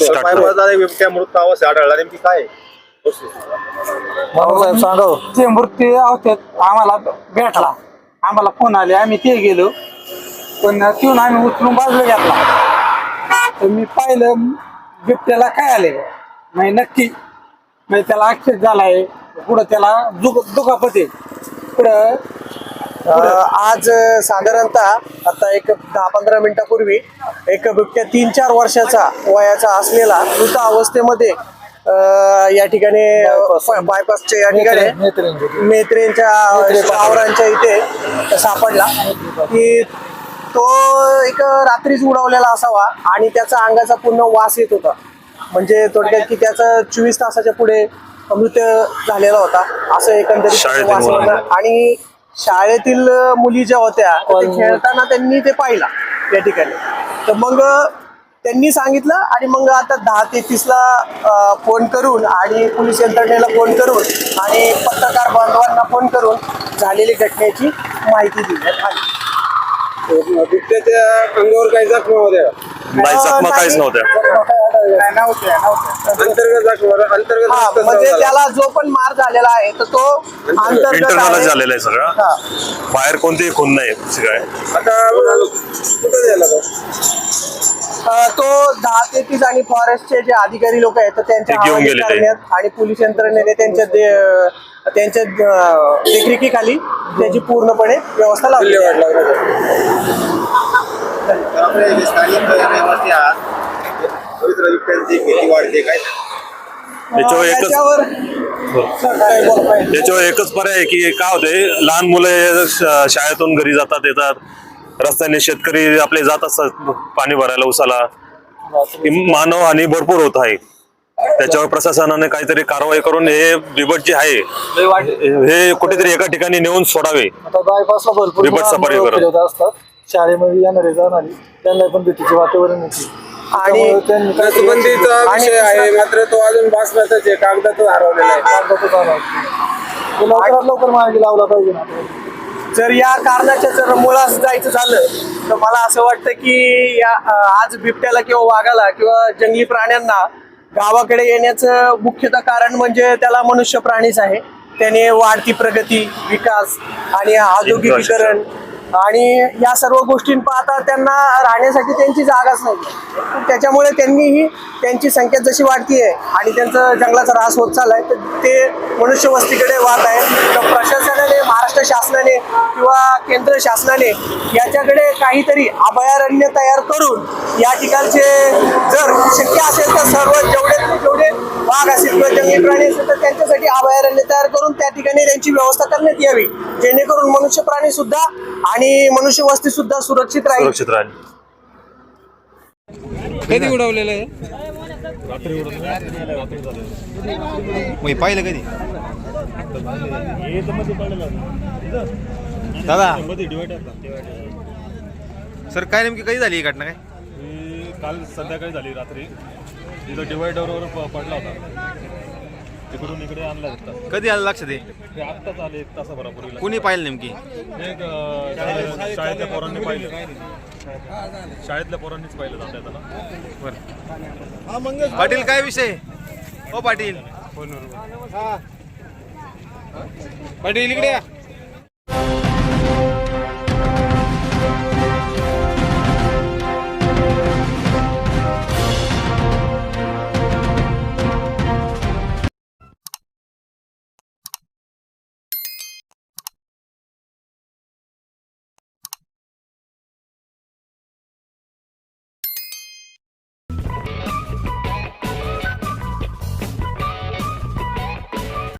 साहेबाचा बिबट्या मृत आढळला नेमकी काय? सांगा ते मृत्यू अवस्थेत आम्हाला भेटला. आम्हाला फोन आले आम्ही ते गेलो. पण तिथून आम्ही उचलून बाजूला घेतला. तर मी पाहिलं बिबट्याला काय आले? नाही नक्की. म्हणजे त्याला अक्षर झालाय. पुढं त्याला दुख दुखापत आहे. पुढं आज साधारणतः आता एक दहा पंधरा मिनिटापूर्वी एक बिबट्या तीन चार वर्षाचा वयाचा असलेला मृत अवस्थेमध्ये या ठिकाणी बायपासच्या या ठिकाणी मेत्रेंच्या गावरांच्या इथे सापडला. की तो एक रात्रीच उडवलेला असावा आणि त्याचा अंगाचा पूर्ण वास येत होता. म्हणजे थोडक्यात की त्याचा चोवीस तासाच्या पुढे मृत्यू झालेला होता. असं एकंदरीत. आणि शाळेतील मुली ज्या होत्या तर ते खेळताना त्यांनी ते पाहिला या ठिकाणी. तर मग त्यांनी सांगितलं आणि मग आता दहा तेहतीसला फोन करून आणि पोलीस यंत्रणेला फोन करून आणि पत्रकार बांधवांना फोन करून झालेली घटनेची माहिती दिली. बिबट्याच्या अंगावर काही जखमा होत्या? नाही जखमा काहीच नव्हत्या. अंतर्गत जखमा अंतर्गत हा रक्तस्राव म्हणजे झाला. त्याला जो पण मार झालेला आहे तर तो अंतर्गत इंटरनलच आहे. झालेलं आहे सगळं हा. बाहेर कोणतीही खून नाही आता कुठे झाला तो? अ, तो दहा ते तीस आणि फॉरेस्टचे जे अधिकारी लोक आहेत तर त्यांच्या ते घेऊन हवाली गेले ते. करण्यात आणि पोलीस यंत्रणेने त्यांच्या दे- त्यांच्या अ, देखरेखीखाली त्याची पूर्णपणे व्यवस्था लावली स्थानिक रहिवासी आहात बिबट्यांची भीती वाढते काय? त्याच्यावर एकच त्याच्यावर? त्याच्यावर एकच पर्याय आहे की काय होते लहान मुलं हे श- शाळेतून घरी जातात येतात रस्त्याने शेतकरी आपले जात असतात पाणी भरायला उसाला ही मानवहानी भरपूर होत आहे. त्याच्यावर प्रशासनाने काहीतरी कारवाई करून हे बिबट जे आहे हे कुठेतरी एका ठिकाणी नेऊन सोडावे. आता बायपासला भरपूर बिबट सफारी आंदोलन करा. फिरत असतात. शाळेमध्ये येणारे जाणारे त्यांना पण भीतीचे वातावरण होते आणि? नसबंदीचा विषय आहे. मात्र तो अजून भासणातच आहे. कागदातच हरवलेला आहे. कागदातच लवकरात लवकर मार्गी लावला पाहिजे ना. जर या कारणाच्या जर मुळास जायचं झालं तर मला असं वाटतं की या आज बिबट्याला किंवा वाघाला किंवा जंगली प्राण्यांना गावाकडे येण्याचं मुख्यतः कारण म्हणजे त्याला मनुष्य प्राणीच आहे. त्याने वाढती प्रगती विकास आणि औद्योगिकीकरण आणि या सर्व गोष्टी पाहता त्यांना राहण्यासाठी त्यांची जागाच नाही. त्याच्यामुळे त्यांनीही त्यांची संख्या जशी वाढती आहे आणि त्यांचं जंगलाचा ऱ्हास होत चाललाय तर ते मनुष्यवस्तीकडे वाहत आहे तर प्रशासनाने महाराष्ट्र शासनाने किंवा केंद्र शासनाने याच्याकडे काहीतरी अभयारण्य तयार करून या ठिकाणचे जर शक्य असेल तर सर्व जेवढे जेवढे वाघ असतील किंवा जंगली प्राणी असतील तर त्यांच्यासाठी अभयारण्य तयार करून त्या ठिकाणी त्यांची व्यवस्था करण्यात यावी. जेणेकरून मनुष्य प्राणी सुद्धा आणि मनुष्य वस्ती सुद्धा सुरक्षित राहील. सुरक्षित राहील. कधी उडवलेलं आहे मग पाहिलं कधी? दादा. सर काय नेमकी कधी झाली ही घटना काय? काल संध्याकाळी झाली रात्री. तिथं डिवायडरवर प- पडला होता. तिकडून इकडे आणला होता कधी आलं लक्षात ये ते आत्ताच आले एक तासाभरापूर्वी कुणी पाहिलं नेमकी? एक अं, शाळे- शाळेतल्या पोरांनी पाहिलं. शाळेतल्या पोरांनीच पाहिलं जातं त्याला पाटील काय विषय? हो पाटील. पाटील इकडे या.